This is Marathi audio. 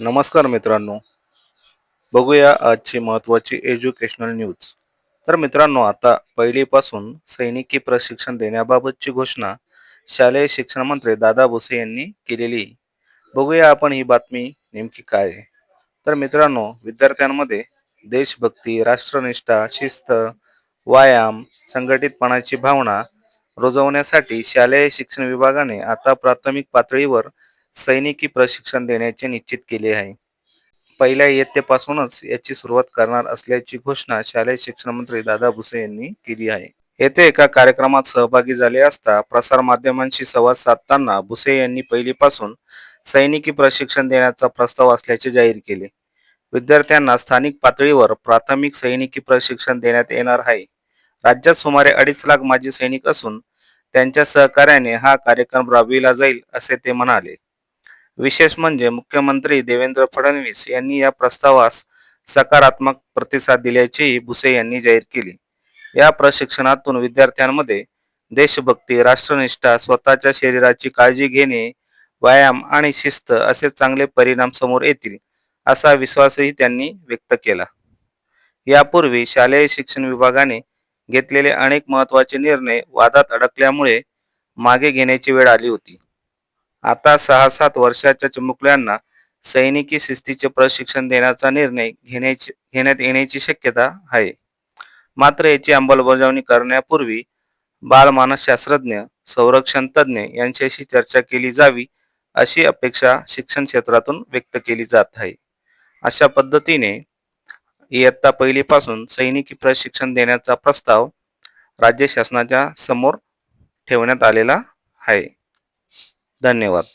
नमस्कार मित्रांनो. बघूया आजची महत्त्वाची एज्युकेशनल न्यूज तर मित्रांनो आता पहिलीपासून सैनिकी प्रशिक्षण देण्याबाबतची घोषणा शालेय शिक्षण मंत्री दादा भुसे यांनी केलेली. आहे. बघूया आपण ही बातमी नेमकी काय आहे. तर मित्रांनो विद्यार्थ्यांमध्ये देशभक्ती राष्ट्रनिष्ठा शिस्त व्यायाम संघटितपणाची भावना रुजवण्यासाठी शालेय शिक्षण विभागाने आता प्राथमिक पातळीवर सैनिकी प्रशिक्षण देण्याचे निश्चित केले आहे. पहिल्या इयत्तेपासूनच याची सुरुवात करणार असल्याची घोषणा शालेय शिक्षण मंत्री दादा भुसे यांनी केली आहे. येथे एका कार्यक्रमात सहभागी झाले असता प्रसार माध्यमांशी संवाद साधताना भुसे यांनी पहिलीपासून सैनिकी प्रशिक्षण देण्याचा प्रस्ताव असल्याचे जाहीर केले. विद्यार्थ्यांना स्थानिक पातळीवर प्राथमिक सैनिकी प्रशिक्षण देण्यात येणार आहे. राज्यात सुमारे अडीच लाख माजी सैनिक असून त्यांच्या सहकार्याने हा कार्यक्रम राबविला जाईल असे ते म्हणाले. विशेष म्हणजे मुख्यमंत्री देवेंद्र फडणवीस यांनी या प्रस्तावास सकारात्मक प्रतिसाद दिल्याचेही भुसे यांनी जाहीर केले. या प्रशिक्षणातून विद्यार्थ्यांमध्ये देशभक्ती राष्ट्रनिष्ठा स्वतःच्या शरीराची काळजी घेणे व्यायाम आणि शिस्त असे चांगले परिणाम समोर येतील असा विश्वासही त्यांनी व्यक्त केला. यापूर्वी शालेय शिक्षण विभागाने घेतलेले अनेक महत्त्वाचे निर्णय वादात अडकल्यामुळे मागे घेण्याची वेळ आली होती. आता सहा सात वर्षाच्या चिमुकल्यांना सैनिकी शिस्तीचे प्रशिक्षण देण्याचा निर्णय घेण्याची घेण्यात येण्याची शक्यता आहे. मात्र याची अंमलबजावणी करण्यापूर्वी बालमानसशास्त्रज्ञ संरक्षण तज्ज्ञ यांच्याशी चर्चा केली जावी अशी अपेक्षा शिक्षण क्षेत्रातून व्यक्त केली जात आहे. अशा पद्धतीने इयत्ता पहिलीपासून सैनिकी प्रशिक्षण देण्याचा प्रस्ताव राज्य शासनाच्या समोर ठेवण्यात आलेला आहे. धन्यवाद.